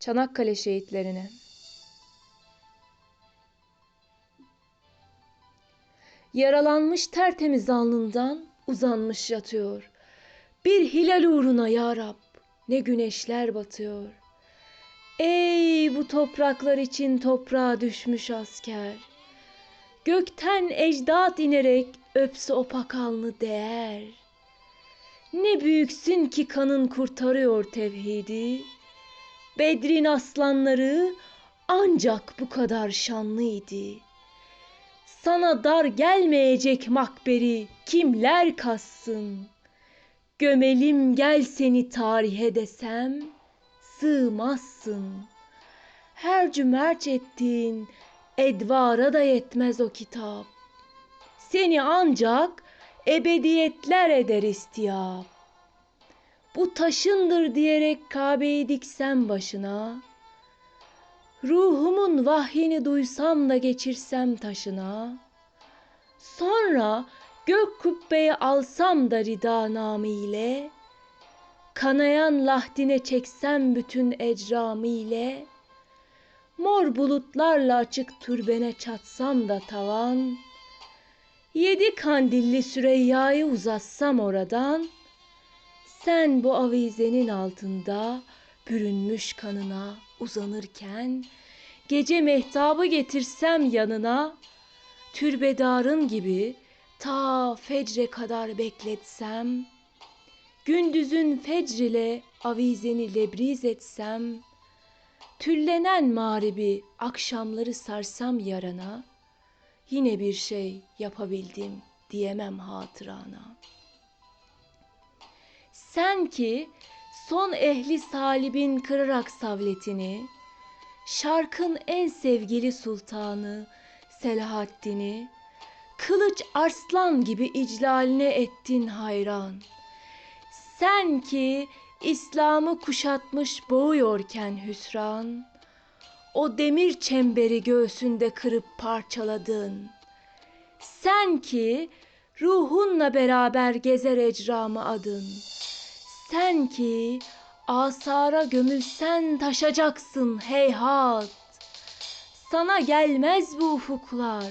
Çanakkale şehitlerine. Yaralanmış tertemiz alnından uzanmış yatıyor. Bir hilal uğruna ya Rab ne güneşler batıyor. Ey bu topraklar için toprağa düşmüş asker. Gökten ecdat inerek öpse o pakalını değer. Ne büyüksün ki kanın kurtarıyor tevhidi. Bedrin aslanları ancak bu kadar şanlıydı. Sana dar gelmeyecek makberi kimler kassın? Gömelim gel seni tarihe desem sığmazsın. Her cümerç ettiğin edvara da yetmez o kitap. Seni ancak ebediyetler eder istiyap. Bu taşındır diyerek Kabe'yi diksem başına. Ruhumun vahyini duysam da geçirsem taşına. Sonra gök kubbeye alsam da rida namiyle. Kanayan lahdine çeksem bütün ecramı ile. Mor bulutlarla açık türbene çatsam da tavan. Yedi kandilli Süreyya'yı uzatsam oradan. Sen bu avizenin altında bürünmüş kanına uzanırken gece mehtabı getirsem yanına türbedarın gibi ta fecre kadar bekletsem gündüzün fecrile avizeni lebriz etsem tüllenen mağribi akşamları sarsam yarana yine bir şey yapabildim diyemem hatırana. Sen ki son ehli salibin kırarak savletini, şarkın en sevgili sultanı Selahaddin'i, kılıç arslan gibi iclaline ettin hayran. Sen ki İslam'ı kuşatmış boğuyorken hüsran, o demir çemberi göğsünde kırıp parçaladın. Sen ki ruhunla beraber gezer ecramı adın. Sen ki asara gömülsen taşacaksın heyhat. Sana gelmez bu ufuklar,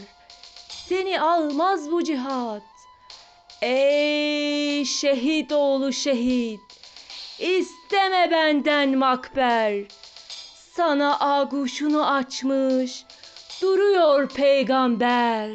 seni almaz bu cihat. Ey şehit oğlu şehit, isteme benden makber. Sana aguşunu açmış, duruyor peygamber.